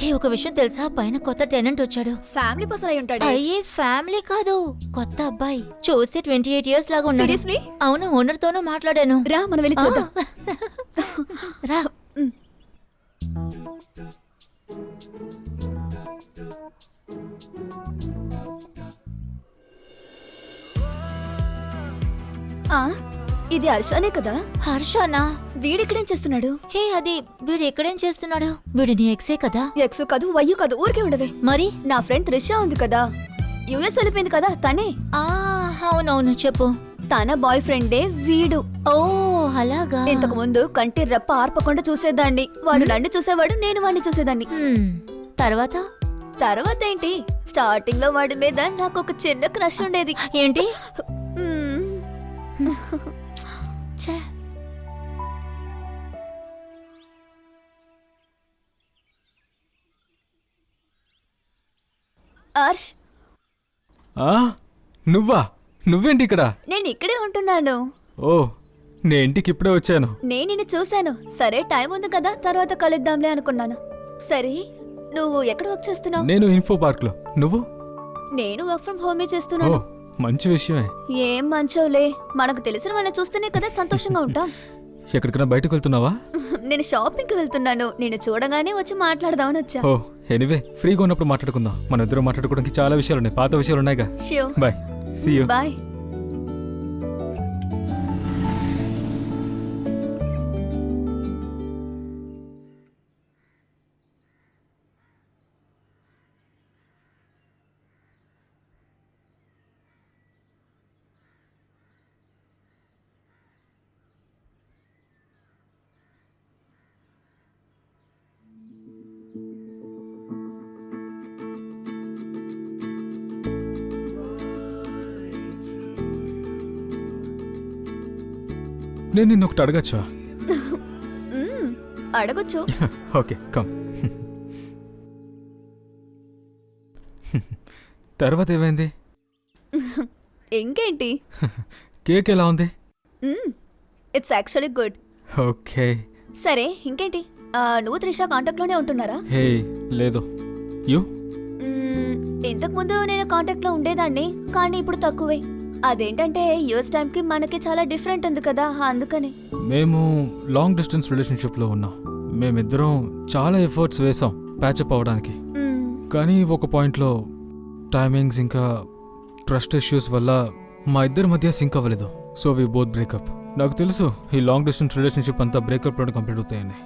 ఏ ఒక విషయం తెలుసా? పైన కొత్త టెనెంట్ వచ్చాడు. ఫ్యామిలీ పర్సన్ అయి ఉంటాడు? అయ్యే ఫ్యామిలీ కాదు కొత్త అబ్బాయి. చూస్తే ట్వంటీ ఎయిట్ ఇయర్స్ లాగా ఉన్నాడు. సీరియస్లీ? అవును ఓనర్ తోనూ మాట్లాడాను. రా మనం వెళ్ళి చూద్దాం. రా. ఆ, ఇది హర్షనే కదా? హర్షనా? వీడిక్కడేం చేస్తున్నాడు? హే అది వీడు ఎక్కడేం చేస్తున్నాడు? వీడు నీ ఎక్సే కదా? ఎక్స్ కాదు వయ్యు కాదు ఊరికే ఉండవే. మరి? నా ఫ్రెండ్ త్రిష ఉంది కదా. యుఎస్ వెళ్ళిపోయింది కదా తనే. ఆ అవునవును చెప్పు. తన బాయ్ ఫ్రెండే వీడు. ఓ అలాగా? ఇంతకు ముందు కంటి రెప్ప ఆర్పకుండా చూసేదాన్ని. వాడు నన్ను చూసేవాడు నేను వాడిని చూసేదాన్ని. హ్మ్, తర్వాత? తర్వాత ఏంటి? స్టార్టింగ్లో వాడి మీద నాకు ఒక చిన్న క్రష్ ఉండేది. ఏంటి? హర్ష్? ఆ? నువ్వా? నువ్వేంటి ఇక్కడ? నేను ఇక్కడే ఉంటున్నాను. ఓ నేను ఇంటికి ఇప్పుడే వచ్చాను. నేను నిన్ను చూశాను. సరే టైం ఉంది కదా తర్వాత కలుద్దాంలే అనుకున్నాను. సరే నువ్వు ఎక్కడ వర్క్ చేస్తున్నావు? నేను ఇన్ఫో పార్క్లో. నువ్వు? నేను వర్క్ ఫ్రమ్ హోమే ఓ చేస్తున్నాను. మంచి విషయమే. ఏం మంచోలే. మనకు తెలిసిన వాళ్ళని చూస్తేనే కదా సంతోషంగా ఉంటాం. ఎక్కడికైనా బయటకు వెళ్తున్నావా? నేను షాపింగ్కి వెళ్తున్నాను. నేను చూడగానే వచ్చి మాట్లాడదామని వచ్చా. ఓ ఎనీవే ఫ్రీగా ఉన్నప్పుడు మాట్లాడుకుందాం. మన ఇద్దరు మాట్లాడుకోవడానికి చాలా విషయాలు ఉన్నాయి పాత విషయాలు ఉన్నాయిగా బాయ్. See you bye. నేను నిన్ను ఒకటి అడగచ్చా? అడగొచ్చు. Okay come. తర్వాత ఏమైంది? ఇంకేంటి? కేక్ ఎలా ఉంది? It's actually good okay. సరే ఇంకేంటి? నువ్వు త్రిష కాంటాక్ట్లోనే ఉంటున్నారా? హే లేదు. యూ? ఇంతకు ముందు నేను కాంటాక్ట్లో ఉండేదాన్ని కానీ ఇప్పుడు తక్కువే. అదేంటంటే యూఎస్ టైం కి మనకి చాలా డిఫరెంట్ ఉంది కదా అందుకని. మేము లాంగ్ డిస్టెన్స్ రిలేషన్షిప్లో ఉన్నాం. మేమిద్దరం చాలా ఎఫర్ట్స్ వేసాం ప్యాచప్ అవ్వడానికి. మ్మ్, కానీ ఒక పాయింట్లో టైమింగ్స్ ఇంకా ట్రస్ట్ ఇష్యూస్ వల్ల మా ఇద్దరి మధ్య సింక్ అవ్వలేదు. సో వి బోత్ బ్రేకప్ నాకు తెలుసు ఈ లాంగ్ డిస్టెన్స్ రిలేషన్షిప్ అంతా బ్రేకప్లోనే కంప్లీట్ అవుతాయని.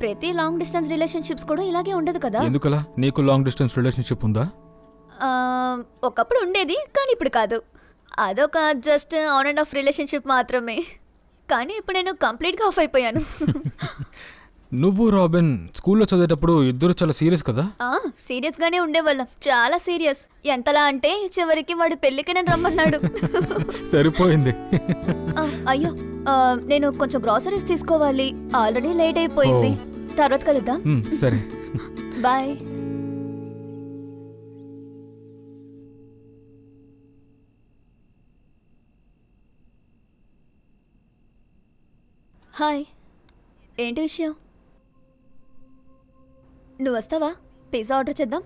ప్రతి లాంగ్ డిస్టెన్స్ రిలేషన్షిప్స్ కూడా ఇలాగే ఉండదు కదా? ఎందుకలా? నీకు లాంగ్ డిస్టెన్స్ రిలేషన్షిప్ ఉందా? ఒకప్పుడు ఉండేది కానీ ఇప్పుడు కాదు. అదొక just on and off relationship మాత్రమే. కానీ ఇప్పుడు నేను కంప్లీట్గా ఆఫ్ అయిపోయాను. నువ్వు రాబిన్ స్కూల్లో చదివేటప్పుడు ఇద్దరు చాలా సీరియస్ కదా? ఆ, సీరియస్ గానే ఉండేవాళ్ళం. చాలా సీరియస్ ఎంతలా అంటే చివరికి వాడి పెళ్ళికి నేను రమ్మన్నాడు. సరిపోయింది. అయ్యో నేను కొంచెం గ్రాసరీస్ తీసుకోవాలి. ఆల్రెడీ లేట్ అయిపోయింది. తర్వాత కలుద్దాం. సరే. Bye hi. ఏంటి విషయం? నువ్వు వస్తావా? పిజ్జా ఆర్డర్ చేద్దాం.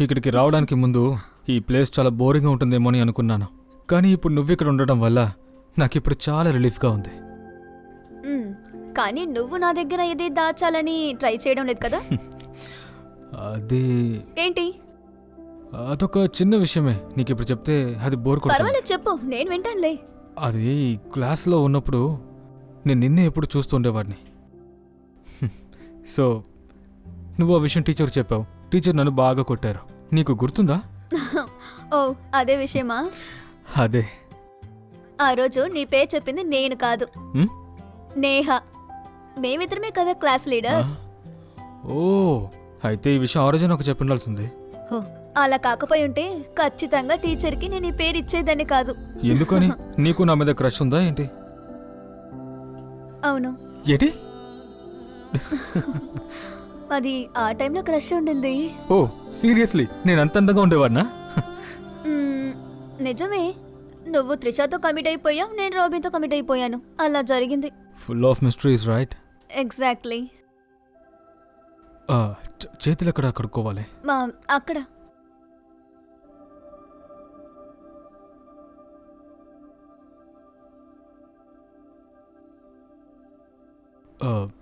ఇక్కడికి రావడానికి ముందు ఈ ప్లేస్ చాలా బోరింగ్గా ఉంటుందేమో అని అనుకున్నాను. కానీ ఇప్పుడు నువ్వు ఇక్కడ ఉండడం వల్ల నాకు ఇప్పుడు చాలా రిలీఫ్గా ఉంది. కానీ నువ్వు నా దగ్గర ఇది దాచాలని ట్రై చేయడం లేదు కదా? అది ఏంటి? అదొక చిన్న విషయమే. నీకు ఇప్పుడు చెప్తే అది బోర్ కొడుతుంది. పర్వాలేదు చెప్పు. నేను వింటానులే. అది క్లాస్లో ఉన్నప్పుడు నేను నిన్నే ఎప్పుడు చూస్తూ ఉండేవాడిని. సో నువ్వు ఆ విషయం టీచర్కి చెప్పావు. టీచర్ నన్ను బాగా కొట్టారు. నీకు గుర్తుందా? ఓ అదే విషయమా? అదే. ఆ రోజు నీ పేరు చెప్పింది నేను కాదు? నేహ. మేమిద్దరమే కదా క్లాస్ లీడర్స్. ఓ అయితే ఈ విషయం ఆ రోజే నాకు చెప్పి ఉండాల్సింది. హో, అలా కాకపోయి ఉంటే ఖచ్చితంగా టీచర్కి నేను ఈ పేరు ఇచ్చేదాన్ని కాదు. ఎందుకని? నీకు నా మీద క్రష్ ఉందా ఏంటి? అవును. ఏంటి? అది ఆ టైంలో క్రష్ ఉండింది. Oh seriously. నేను అంత అందంగా ఉండేవాడినా? నిజమే. నువ్వు త్రిషతో కమిట్ అయిపోయావు నేను రాబిన్తో కమిట్ అయిపోయాను. అలా జరిగింది. Full of mysteries right exactly చేతులు ఎక్కడ కడుక్కోవాలి? మా అక్కడ.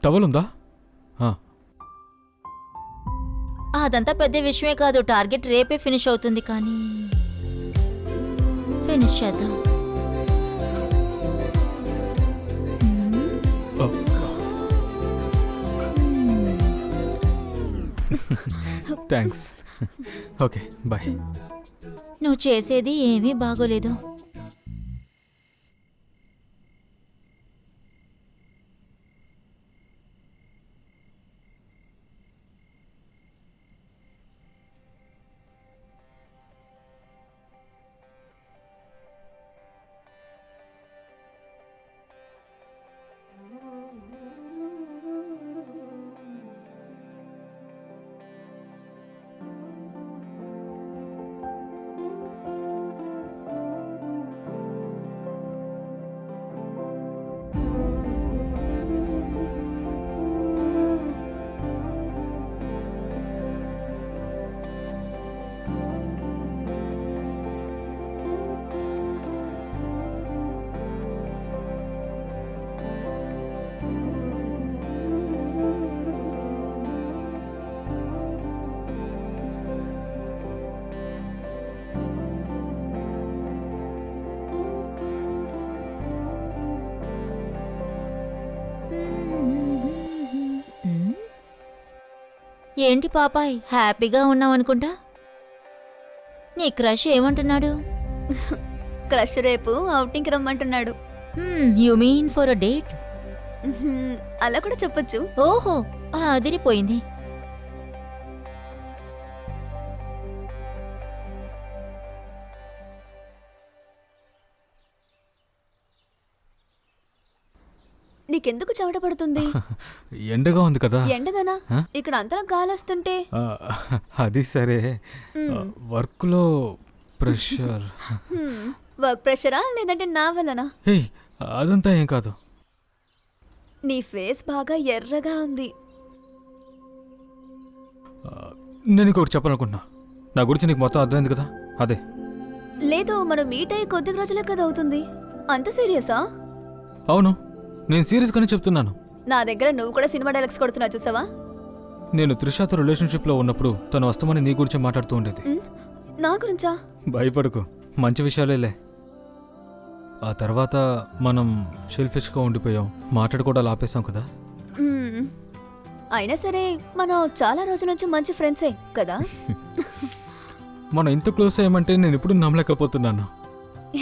టవల్ ఉందా? ఆ, అదంతా పెద్ద విషయమే కాదు టార్గెట్ రేపే ఫినిష్ అవుతుంది కానీ ఫినిష్ చేద్దాం. థ్యాంక్స్ ఓకే బాయ్ నువ్వు చేసేది ఏమీ బాగోలేదు. ఏంటి పాపాయ్ హ్యాపీగా ఉన్నావు అనుకుంటా? నీ క్రష్ ఏమంటున్నాడు? క్రష్ రేపు అవుటింగ్కి రమ్మంటున్నాడు. You mean for a date అలా కూడా చెప్పొచ్చు. ఓహో అదిరిపోయింది. నీకెందుకు చెమట పడుతుంది ఎండగా ఉంది కదా. ఎండదనా? హ? ఇక్కడ అంతరం గాలొస్తుంటే? అది సరే. మ్మ్. వర్క్లో ప్రెషర్. వర్క్ ప్రెషరా లేదంటే నా వల్లనా? ఏయ్ అదంతా ఏం కాదు. నీ ఫేస్ బాగా ఎర్రగా ఉంది. నేను ఇంకొకటి చెప్పాలనుకుంటున్నా. నా గురించి నీకు మొత్తం అర్థమైంది కదా? అదే. లేదు మనం మీట్ అయ్యి కొద్ది రోజులే కదా అవుతుంది. అంత సీరియసా? అవును. నేను సీరియస్గానే చెప్తున్నాను. నా దగ్గర నువ్వు కూడా సినిమా డైలాగ్స్ కొడుతున్నావు చూసావా? నేను త్రిషాతో రిలేషన్షిప్లో ఉన్నప్పుడు తను వస్తామని నీ గురించి మాట్లాడుతూ ఉండేది. ఉమ్, నా గురించా? భయపడకు మంచి విషయాలేలే. ఆ తర్వాత మనం షెల్ఫిష్గా ఉండిపోయాం మాట్లాడుకోవడాలు ఆపేసాం కదా. అయినా సరే మనం చాలా రోజుల నుంచి మంచి ఫ్రెండ్సే కదా? మనం ఇంత క్లోజ్ అయ్యామంటే నేను ఇప్పుడు నమ్మలేకపోతున్నాను.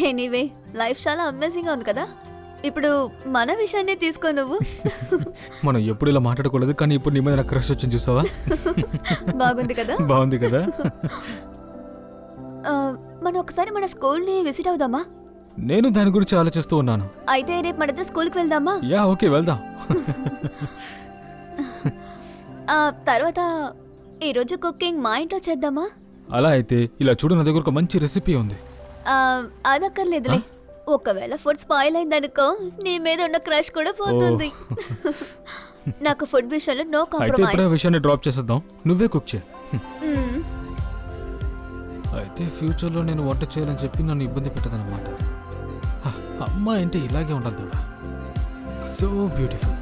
ఎనీవే లైఫ్ చాలా అమేజింగ్గా ఉంది కదా? ఇప్పుడు మన విషయాన్ని తీసుకో నువ్వు. మనం ఎప్పుడు ఇలా మాట్లాడుకోలేదు కానీ ఇప్పుడు నీ మీద నాకు క్రష్ వచ్చింది చూసావా? బాగుంది కదా? బాగుంది కదా? ఆ, మనం ఒకసారి మన స్కూల్ని విజిట్ అవుదామా? నేను దాని గురించి ఆలోచిస్తూ ఉన్నాను. అయితే రేపు మన ఇద్దరు స్కూల్కి వెళ్దామా? యా ఓకే వెళ్దాం. ఆ తర్వాత ఈరోజు కుకింగ్ మా ఇంట్లో చేద్దామా? అలా అయితే ఇలా చూడు నా దగ్గర ఒక మంచి రెసిపీ ఉంది. ఆ, అదక్కర్లేదులే. ఒకవేళ ఫుడ్ స్పాయిల్ అయిందనుకో నీ మీద ఉన్న క్రష్ కూడా పోతుంది. నాకు ఫుడ్ విషయంలో నో అయితే ఇప్పుడే కాంప్రమైజ్ విషయాన్ని డ్రాప్ చేసేద్దాం? నువ్వే కుక్ చేయి. అయితే ఫ్యూచర్లో నేను వంట చేయాలని చెప్పి నన్ను ఇబ్బంది పెట్టదన్నమాట. హ, అమ్మాయి అంటే ఇలాగే ఉండాలి సో బ్యూటిఫుల్.